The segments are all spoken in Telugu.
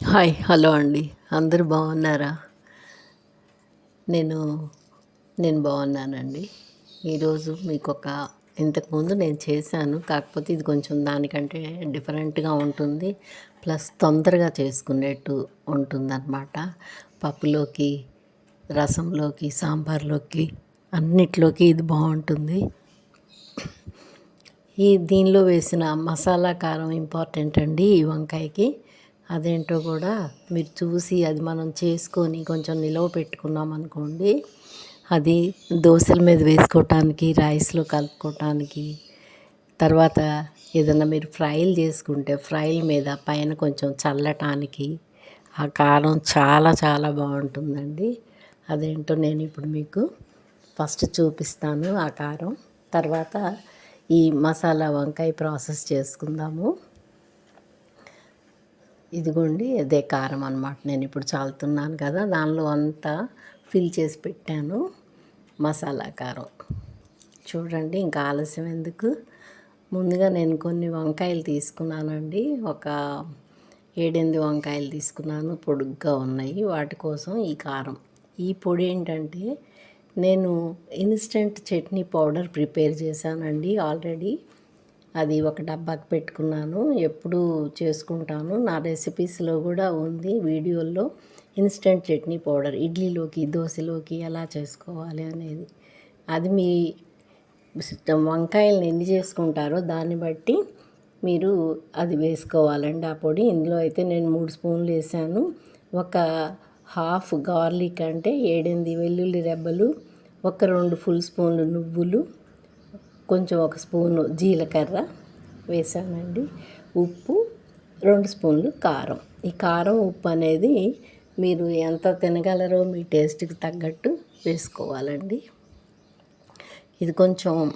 హాయ్ హలో అండి. అందరూ బాగున్నారా? నేను నేను బాగున్నానండి. ఈరోజు మీకు ఒక ఇంతకుముందు నేను చేశాను. కాకపోతే ఇది కొంచెం దానికంటే డిఫరెంట్గా ఉంటుంది. ప్లస్ తొందరగా చేసుకునేట్టు ఉంటుందన్నమాట. పప్పులోకి రసంలోకి సాంబార్లోకి అన్నిట్లోకి ఇది బాగుంటుంది. ఈ దీనిలో వేసిన మసాలా కారం ఇంపార్టెంట్ అండి ఈ వంకాయకి. అదేంటో కూడా మీరు చూసి అది మనం చేసుకొని కొంచెం నిలవ పెట్టుకున్నాం అనుకోండి. అది దోశల మీద వేసుకోవటానికి రైస్లో కలుపుకోవటానికి తర్వాత ఏదైనా మీరు ఫ్రైలు చేసుకుంటే ఫ్రైల మీద పైన కొంచెం చల్లటానికి ఆ కారం చాలా చాలా బాగుంటుందండి. అదేంటో నేను ఇప్పుడు మీకు ఫస్ట్ చూపిస్తాను ఆ కారం. తర్వాత ఈ మసాలా వంకాయ ప్రాసెస్ చేసుకుందాము. ఇదిగోండి అదే కారం అనమాట నేను ఇప్పుడు చాలుతున్నాను కదా దానిలో అంతా ఫిల్ చేసి పెట్టాను. మసాలా కారం. చూడండి ఇంకా ఆలస్యం ఎందుకు? ముందుగా నేను కొన్ని వంకాయలు తీసుకున్నానండి. ఒక ఏడెనిమిది వంకాయలు తీసుకున్నాను పొడుగ్గా ఉన్నాయి. వాటి కోసం ఈ కారం. ఈ పొడి ఏంటంటే నేను ఇన్స్టెంట్ చట్నీ పౌడర్ ప్రిపేర్ చేశానండి ఆల్రెడీ. అది ఒక డబ్బాకి పెట్టుకున్నాను. ఎప్పుడు చేసుకుంటాను. నా రెసిపీస్లో కూడా ఉంది వీడియోల్లో. ఇన్స్టెంట్ చట్నీ పౌడర్ ఇడ్లీలోకి దోశలోకి ఎలా చేసుకోవాలి అనేది. అది మీ వంకాయలను ఎన్ని చేసుకుంటారో దాన్ని బట్టి మీరు అది వేసుకోవాలండి ఆ పొడి. ఇందులో అయితే నేను మూడు స్పూన్లు వేసాను. ఒక హాఫ్ గార్లిక్ అంటే ఏడెనిమిది వెల్లుల్లి రెబ్బలు ఒక రెండు ఫుల్ స్పూన్లు నువ్వులు కొంచెం ఒక స్పూను జీలకర్ర వేసానండి. ఉప్పు రెండు స్పూన్లు కారం. ఈ కారం ఉప్పు అనేది మీరు ఎంత తినగలరో మీ టేస్ట్కి తగ్గట్టు వేసుకోవాలండి. ఇది కొంచెం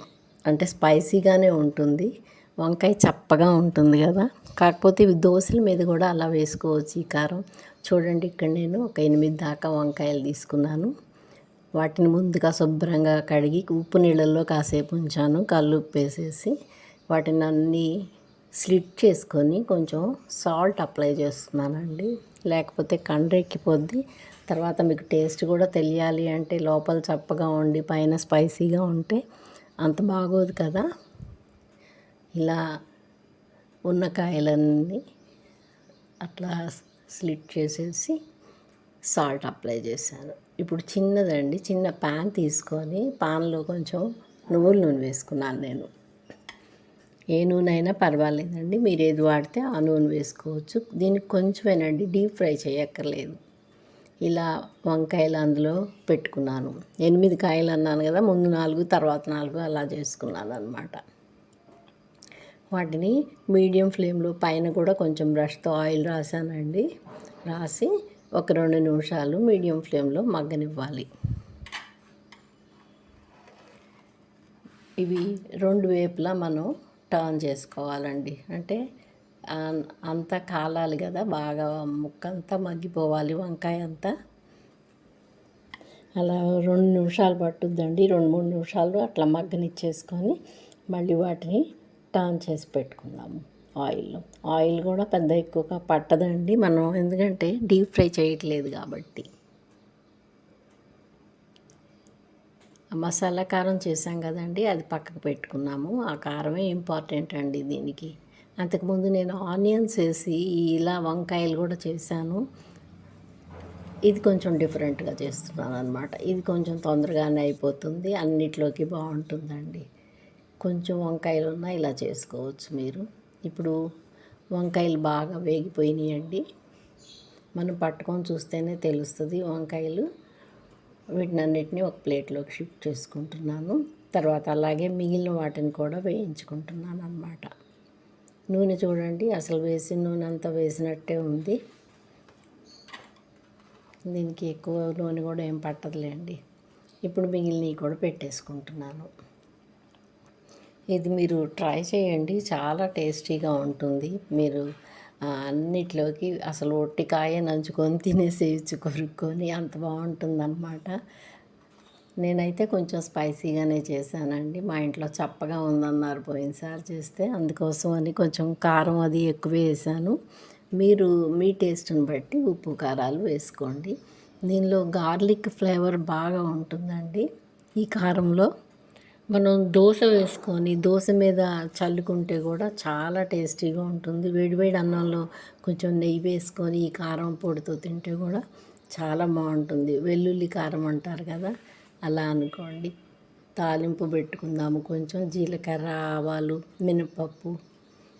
అంటే స్పైసీగానే ఉంటుంది. వంకాయ చప్పగా ఉంటుంది కదా. కాకపోతే ఇవి దోశల మీద కూడా అలా వేసుకోవచ్చు ఈ కారం. చూడండి ఇక్కడ నేను ఒక ఎనిమిది దాకా వంకాయలు తీసుకున్నాను. వాటిని ముందుగా శుభ్రంగా కడిగి ఉప్పు నీళ్ళల్లో కాసేపు ఉంచాను. కళ్ళు ఉప్పేసేసి వాటిని అన్నీ స్లిట్ చేసుకొని కొంచెం సాల్ట్ అప్లై చేస్తున్నానండి. లేకపోతే కండ్రెక్కిపోద్ది. తర్వాత మీకు టేస్ట్ కూడా తెలియాలి అంటే లోపల చప్పగా ఉండి పైన స్పైసీగా ఉంటే అంత బాగోదు కదా. ఇలా ఉన్న కాయలన్నీ అట్లా స్లిట్ చేసేసి సాల్ట్ అప్లై చేశాను. ఇప్పుడు చిన్నదండి చిన్న పాన్ తీసుకొని పాన్లో కొంచెం నువ్వుల నూనె వేసుకున్నాను నేను. ఏ నూనె అయినా పర్వాలేదండి మీరు ఏది వాడితే ఆ నూనె వేసుకోవచ్చు. దీనికి కొంచెమేనండి డీప్ ఫ్రై చేయక్కర్లేదు. ఇలా వంకాయలు అందులో పెట్టుకున్నాను. ఎనిమిది కాయలు అన్నాను కదా ముందు నాలుగు తర్వాత నాలుగు అలా చేసుకున్నాను అనమాట వాటిని మీడియం ఫ్లేమ్లో పైన కూడా కొంచెం బ్రష్తో ఆయిల్ రాసానండి. రాసి ఒక రెండు నిమిషాలు మీడియం ఫ్లేమ్లో మగ్గనివ్వాలి. ఇవి రెండు వేపులా మనం టర్న్ చేసుకోవాలండి. అంటే అంతా కాలాలి కదా బాగా ముక్క అంతా మగ్గిపోవాలి వంకాయ అంతా. అలా రెండు నిమిషాలు పట్టుద్దండి. రెండు మూడు నిమిషాలు అట్లా మగ్గనిచ్చేసుకొని మళ్ళీ వాటిని టర్న్ చేసి పెట్టుకుందాము. ఆయిల్. ఆయిల్ కూడా పెద్ద ఎక్కువగా పట్టదండి మనం. ఎందుకంటే డీప్ ఫ్రై చేయట్లేదు కాబట్టి. మసాలా కారం చేసాం కదండి అది పక్కకు పెట్టుకున్నాము. ఆ కారమే ఇంపార్టెంట్ అండి దీనికి. అంతకుముందు నేను ఆనియన్స్ వేసి ఇలా వంకాయలు కూడా చేశాను. ఇది కొంచెం డిఫరెంట్గా చేస్తున్నాను అనమాట ఇది కొంచెం తొందరగానే అయిపోతుంది అన్నిట్లోకి బాగుంటుందండి. కొంచెం వంకాయలు ఉన్నా ఇలా చేసుకోవచ్చు మీరు. ఇప్పుడు వంకాయలు బాగా వేగిపోయినాయండి. మనం పట్టుకొని చూస్తేనే తెలుస్తుంది వంకాయలు. వీటినన్నిటిని ఒక ప్లేట్లోకి షిఫ్ట్ చేసుకుంటున్నాను. తర్వాత అలాగే మిగిలిన వాటిని కూడా వేయించుకుంటున్నాను అనమాట నూనె చూడండి అసలు వేసిన నూనె అంతా వేసినట్టే ఉంది. దీనికి ఎక్కువ నూనె కూడా ఏం పట్టదులేండి. ఇప్పుడు మిగిలినవి కూడా పెట్టేసుకుంటున్నాను. ఇది మీరు ట్రై చేయండి. చాలా టేస్టీగా ఉంటుంది. మీరు అన్నిట్లోకి అసలు ఒట్టికాయ నంచుకొని తినేసేయచ్చు కొరుక్కొని అంత బాగుంటుందన్నమాట. నేనైతే కొంచెం స్పైసీగానే చేశానండి. మా ఇంట్లో చప్పగా ఉందన్నారు పోయినసారి చేస్తే. అందుకోసం అని కొంచెం కారం అది ఎక్కువ వేసాను. మీరు మీ టేస్ట్ని బట్టి ఉప్పు కారాలు వేసుకోండి. దీనిలో గార్లిక్ ఫ్లేవర్ బాగా ఉంటుందండి. ఈ కారంలో మనం దోశ వేసుకొని దోశ మీద చల్లుకుంటే కూడా చాలా టేస్టీగా ఉంటుంది. వేడివేడి అన్నంలో కొంచెం నెయ్యి వేసుకొని ఈ కారం పొడితో తింటే కూడా చాలా బాగుంటుంది. వెల్లుల్లి కారం అంటారు కదా అలా అనుకోండి. తాలింపు పెట్టుకుందాము కొంచెం జీలకర్ర ఆవాలు మినపప్పు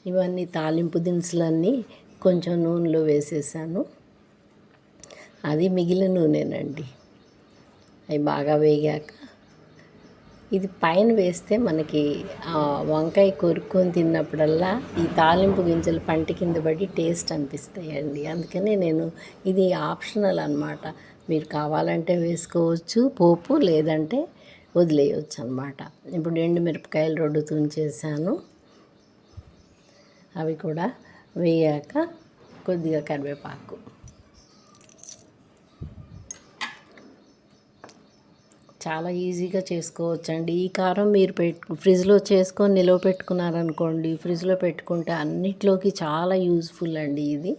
ఇవన్నీ తాలింపు దినుసులన్నీ కొంచెం నూనెలో వేసేసాను. అది మిగిలిన నూనెనండి. అవి బాగా వేగాక ఇది పైన వేస్తే మనకి వంకాయ కొరుక్కొని తిన్నప్పుడల్లా ఈ తాలింపు గింజలు పంట కింద పడి టేస్ట్ అనిపిస్తాయండి. అందుకనే నేను ఇది ఆప్షనల్ అనమాట మీరు కావాలంటే వేసుకోవచ్చు పోపు లేదంటే వదిలేయచ్చు అనమాట ఇప్పుడు ఎండు మిరపకాయలు రెండు తుంచేసాను. అవి కూడా వేయాక కొద్దిగా కరివేపాకు. చాలా ఈజీగా చేసుకోవచ్చండి. ఈ కారం మీరు పెట్టు ఫ్రిడ్జ్లో చేసుకొని నిలవ పెట్టుకున్నారనుకోండి ఫ్రిడ్జ్లో పెట్టుకుంటే అన్నిట్లోకి చాలా యూజ్ఫుల్ అండి ఇది.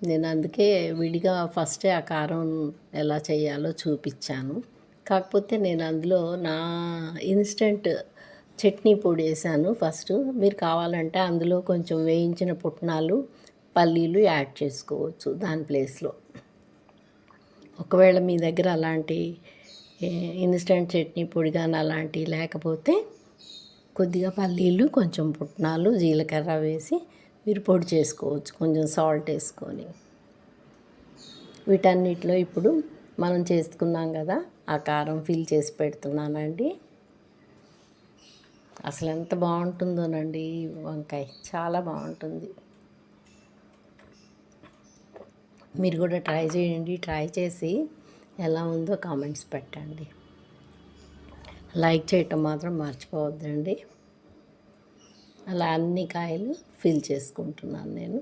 నేను అందుకే విడిగా ఫస్టే ఆ కారం ఎలా చేయాలో చూపించాను. కాకపోతే నేను అందులో నా ఇన్స్టెంట్ చట్నీ పొడి వేసాను ఫస్ట్. మీరు కావాలంటే అందులో కొంచెం వేయించిన పుట్నాలు పల్లీలు యాడ్ చేసుకోవచ్చు దాని ప్లేస్లో. ఒకవేళ మీ దగ్గర అలాంటి ఇన్స్టెంట్ చట్నీ పొడి కానీ అలాంటివి లేకపోతే కొద్దిగా పల్లీలు కొంచెం పుట్నాలు జీలకర్ర వేసి మీరు పొడి చేసుకోవచ్చు. కొంచెం సాల్ట్ వేసుకొని. వీటన్నిటిలో ఇప్పుడు మనం చేసుకున్నాం కదా ఆ కారం ఫిల్ చేసి పెడుతున్నానండి. అసలు ఎంత బాగుంటుందోనండి వంకాయ. చాలా బాగుంటుంది. మీరు కూడా ట్రై చేయండి ట్రై చేసి ఎలా ఉందో కామెంట్స్ పెట్టండి. లైక్ చేయటం మాత్రం మర్చిపోవద్దండి. అలా అన్ని కాయలు ఫిల్ చేసుకుంటున్నాను నేను.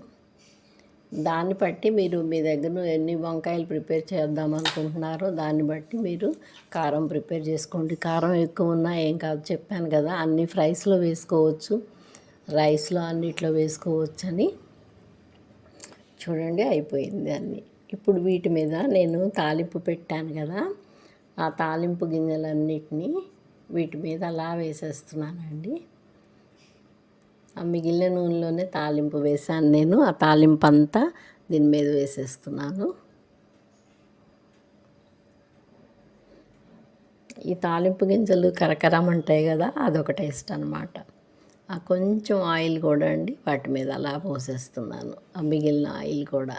దాన్ని బట్టి మీరు మీ దగ్గర ఎన్ని వంకాయలు ప్రిపేర్ చేద్దాం అనుకుంటున్నారో దాన్ని బట్టి మీరు కారం ప్రిపేర్ చేసుకోండి. కారం ఎక్కువ ఉన్నా ఏం కాదు చెప్పాను కదా అన్ని ఫ్రైస్లో వేసుకోవచ్చు రైస్లో అన్నిట్లో వేసుకోవచ్చు అని చూడండి అయిపోయింది అన్నీ. ఇప్పుడు వీటి మీద నేను తాలింపు పెట్టాను కదా ఆ తాలింపు గింజలన్నిటినీ వీటి మీద అలా వేసేస్తున్నానండి. ఆ మిగిలిన నూనెలోనే తాలింపు వేసాను నేను ఆ తాలింపు అంతా దీని మీద వేసేస్తున్నాను. ఈ తాలింపు గింజలు కరకరమంటాయి కదా అదొక టేస్ట్ అనమాట కొంచెం ఆయిల్ కూడా అండి వాటి మీద అలా పోసేస్తున్నాను. ఆ మిగిలిన ఆయిల్ కూడా.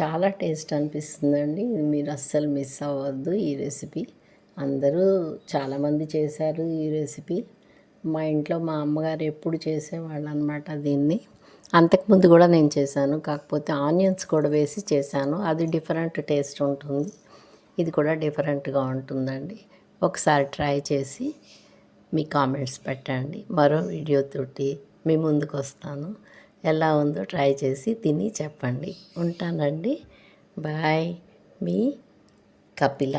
చాలా టేస్ట్ అనిపిస్తుందండి. ఇది మీరు అస్సలు మిస్ అవ్వద్దు ఈ రెసిపీ. అందరూ చాలామంది చేశారు ఈ రెసిపీ. మా ఇంట్లో మా అమ్మగారు ఎప్పుడు చేసేవాళ్ళు అనమాట దీన్ని. అంతకుముందు కూడా నేను చేశాను. కాకపోతే ఆనియన్స్ కూడా వేసి చేశాను. అది డిఫరెంట్ టేస్ట్ ఉంటుంది. ఇది కూడా డిఫరెంట్గా ఉంటుందండి. ఒకసారి ట్రై చేసి మీ కామెంట్స్ పెట్టండి. మరో వీడియోతోటి మీ ముందుకు వస్తాను. ఎలా ఉందో ట్రై చేసి తిని చెప్పండి. ఉంటానండి. బాయ్. మీ కపిల.